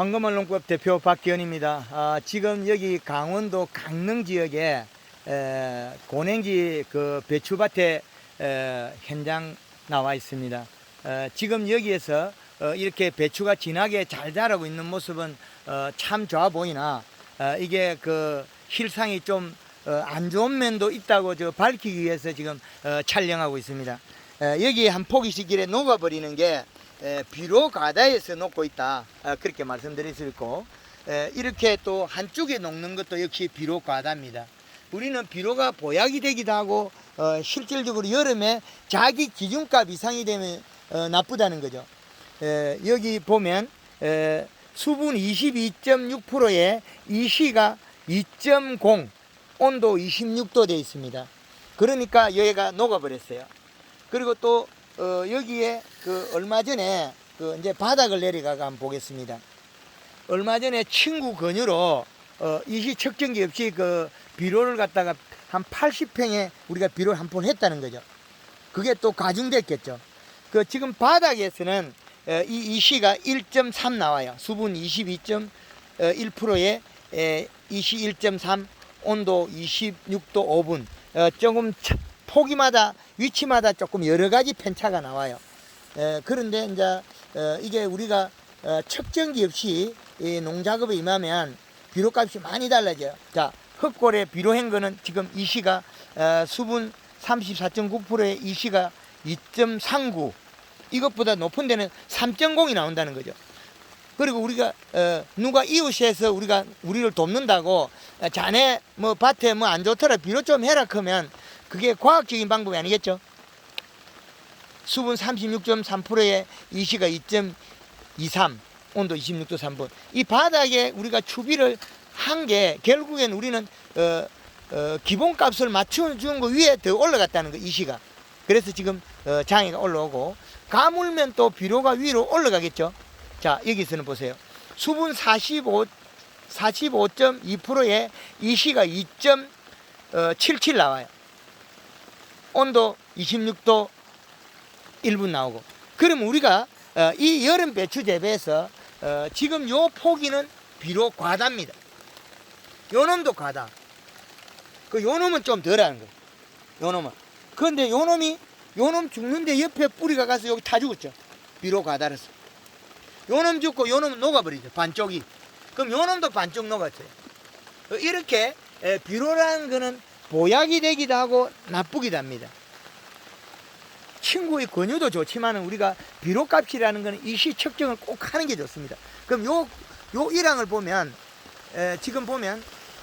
황금알 농법 대표 박기현입니다. 아, 지금 여기 강원도 강릉 지역에 에, 고냉지 그 배추밭에 에, 현장 나와 있습니다. 어, 지금 여기에서 어, 이렇게 배추가 진하게 잘 자라고 있는 모습은 어, 참 좋아 보이나 어, 이게 그 실상이 좀 어, 안 좋은 면도 있다고 저 밝히기 위해서 지금 어, 촬영하고 있습니다. 에, 여기 한 이래 녹아버리는 게 에, 비료 가다에서 녹고 있다 어, 그렇게 말씀드릴 수 있고 에, 이렇게 또 한쪽에 녹는 것도 역시 비료 과다입니다. 우리는 비료가 보약이 되기도 하고 어, 실질적으로 여름에 자기 기준값 이상이 되면 어, 나쁘다는 거죠. 에, 여기 보면 에, 수분 22.6%에 이시가 2.0 온도 26도 되어 있습니다. 그러니까 여기가 녹아버렸어요. 그리고 또 어, 여기에 그 얼마 전에 그 이제 바닥을 내려가가 한번 보겠습니다. 얼마 전에 친구 권유로 어, 이시 측정기 없이 그 비료를 갖다가 한 80평에 우리가 비료를 한 번 했다는 거죠. 그게 또 가중됐겠죠. 그 지금 바닥에서는 어, 이 이시가 1.3 나와요. 수분 22.1%에 에, 이시 1.3 온도 26도 5분 어, 조금 차- 포기마다 위치마다 조금 여러 가지 편차가 나와요. 에, 그런데 이제 어, 이게 우리가 어, 측정기 없이 이 농작업에 임하면 비료값이 많이 달라져요. 자, 흑골에 비료한 거는 지금 이 시가 어, 수분 34.9%에 이시가 2.39 이것보다 높은 데는 3.0이 나온다는 거죠. 그리고 우리가 어, 누가 이웃에서 우리가 우리를 돕는다고 어, 자네 뭐 밭에 뭐 안 좋더라 비료 좀 해라 그러면 그게 과학적인 방법이 아니겠죠. 수분 36.3%에 이시가 2.23 온도 26도 3분 이 바닥에 우리가 추비를 한 게 결국엔 우리는 어, 어, 기본값을 맞춰준 거 위에 더 올라갔다는 거 이시가 그래서 지금 어, 장애가 올라오고 가물면 또 비료가 위로 올라가겠죠. 자 여기서는 보세요. 수분 45 45.2%에 이시가 2.77 나와요. 온도 26도 1분 나오고. 그럼 우리가 어, 이 여름 배추 재배에서 어, 지금 요 포기는 비료 과다입니다. 요 놈도 과다. 그 요 놈은 좀 덜하는 거예요. 요 놈은. 그런데 요 놈이 요 놈 죽는데 옆에 뿌리가 가서 여기 다 죽었죠. 비료 과다라서. 요 놈 죽고 요 놈은 녹아버리죠. 반쪽이. 그럼 요 놈도 반쪽 녹았어요. 어, 이렇게 에, 비료라는 거는 보약이 되기도 하고 나쁘기도 합니다. 친구의 권유도 좋지만 우리가 비료값이라는 거는 일시 측정을 꼭 하는 게 좋습니다. 그럼 요, 요 일항을 보면, 에, 지금 보면,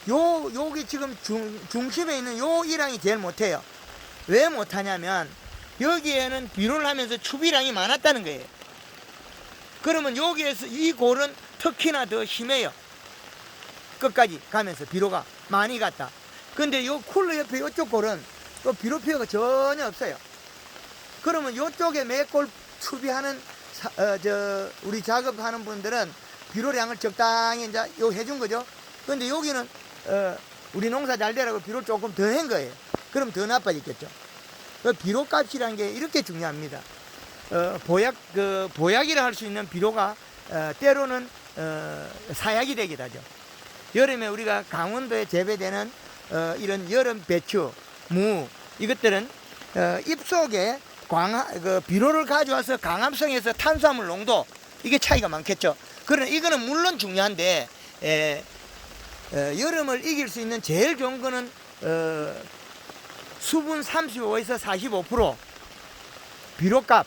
요, 요기 지금 중, 중심에 있는 요 일항이 제일 못해요. 왜 못하냐면, 여기에는 비료를 하면서 추비량이 많았다는 거예요. 그러면 여기에서 이 골은 특히나 더 심해요. 끝까지 가면서 비료가 많이 갔다. 근데 요 쿨러 옆에 이쪽 골은 또 비료 피해가 전혀 없어요. 그러면 이쪽에 매골 추비하는 사- 어, 저 우리 작업하는 분들은 비료량을 적당히 이제 요 해준 거죠. 근데 여기는 어, 우리 농사 잘 되라고 비료 조금 더 한 거예요. 그럼 더 나빠지겠죠. 그 비료 값이라는 게 이렇게 중요합니다. 어, 보약 그 보약이라 할 수 있는 비료가 어, 때로는 어, 사약이 되기도 하죠. 여름에 우리가 강원도에 재배되는 어, 이런 여름 배추, 무 이것들은 어, 잎속에 광 그 비료를 가져와서 강압성에서 탄수화물 농도 이게 차이가 많겠죠. 그러나 이거는 물론 중요한데 에, 어, 여름을 이길 수 있는 제일 좋은 거는 어, 수분 35에서 45% 비료값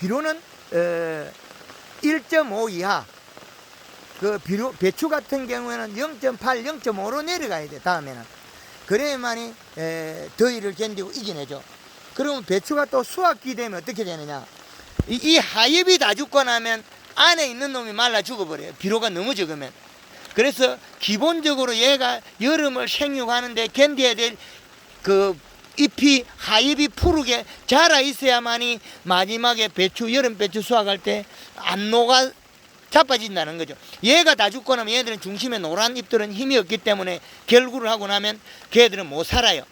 비료는 어, 1.5 이하 그 비료 배추 같은 경우에는 0.8, 0.5로 내려가야 돼 다음에는 그래야만이 에, 더위를 견디고 이겨내죠. 그러면 배추가 또 수확기 되면 어떻게 되느냐? 이, 이 하엽이 다 죽고 나면 안에 있는 놈이 말라 죽어버려요. 비료가 너무 적으면. 그래서 기본적으로 얘가 여름을 생육하는데 견뎌야 될 그 잎이 하엽이 푸르게 자라 있어야만이 마지막에 배추 여름 배추 수확할 때 안 녹아 자빠진다는 거죠. 얘가 다 죽고 나면 얘들은 중심에 노란 잎들은 힘이 없기 때문에 결구를 하고 나면 걔들은 못 살아요.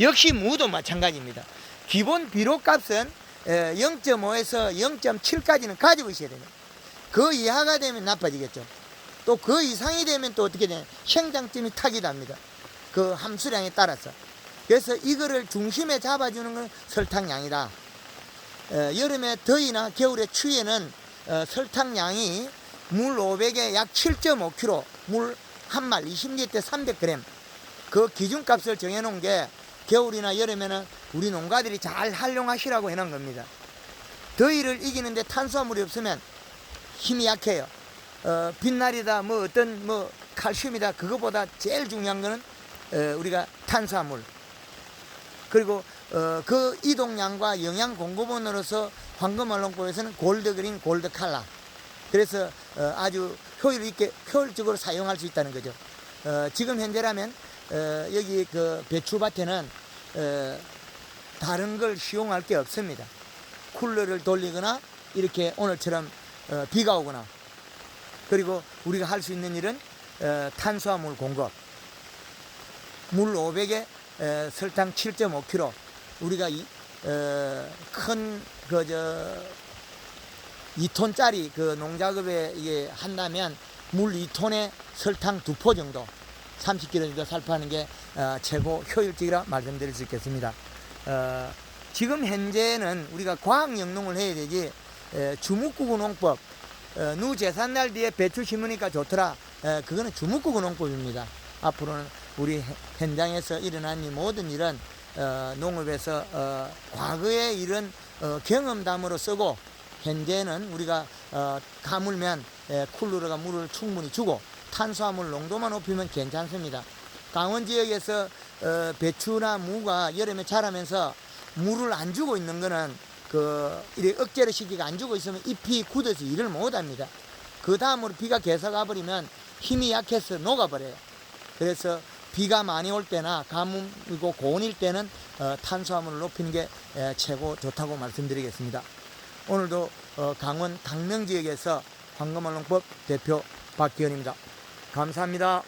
역시 무도 마찬가지입니다. 기본 비료값은 0.5에서 0.7까지는 가지고 있어야 됩니다. 그 이하가 되면 나빠지겠죠. 또 그 이상이 되면 또 어떻게 되냐. 생장점이 타기 답니다. 그 함수량에 따라서. 그래서 이거를 중심에 잡아주는 건 설탕량이다. 어, 여름에 더위나 겨울에 추위에는 어, 설탕량이 물 500에 약 7.5kg, 물 한 말 20리터 300g 그 기준값을 정해놓은 게 겨울이나 여름에는 우리 농가들이 잘 활용하시라고 해놓은 겁니다. 더위를 이기는데 탄수화물이 없으면 힘이 약해요. 어, 빛날이다, 뭐 어떤 뭐 칼슘이다, 그거보다 제일 중요한 거는 어, 우리가 탄수화물. 그리고 어, 그 이동량과 영양 공급원으로서 황금 언론법에서는 골드 그린, 골드 칼라. 그래서 어, 아주 효율 있게 효율적으로 사용할 수 있다는 거죠. 어, 지금 현재라면 어, 여기 그 배추밭에는 어, 다른 걸 시용할 게 없습니다. 쿨러를 돌리거나 이렇게 오늘처럼 어, 비가 오거나 그리고 우리가 할 수 있는 일은 어, 탄수화물 공급 물 500에 에, 설탕 7.5kg 우리가 이, 어, 큰 그저 2톤짜리 그 농작업에 이게 한다면 물 2톤에 설탕 2포 정도 30kg 정도 살포하는 게 어, 최고 효율적이라 말씀드릴 수 있겠습니다. 어, 지금 현재는 우리가 과학 영농을 해야 되지 에, 주묵구구 농법 어, 누 제삿날 뒤에 배추 심으니까 좋더라 에, 그거는 주묵구구 농법입니다. 앞으로는 우리 해- 현장에서 일어난 이 모든 일은 어, 농업에서 어, 과거의 일은 어, 경험담으로 쓰고 현재는 우리가 어, 가물면 에, 쿨러가 물을 충분히 주고 탄수화물 농도만 높이면 괜찮습니다. 강원 지역에서 어, 배추나 무가 여름에 자라면서 물을 안 주고 있는 거는 그 억제로 시기가 안 주고 있으면 잎이 굳어서 일을 못 합니다. 그 다음으로 비가 계속 와버리면 힘이 약해서 녹아버려요. 그래서 비가 많이 올 때나 가뭄이고 고온일 때는 어, 탄수화물을 높이는 게 에, 최고 좋다고 말씀드리겠습니다. 오늘도 어, 강원 강릉 지역에서 황금언농법 대표 박기현입니다. 감사합니다.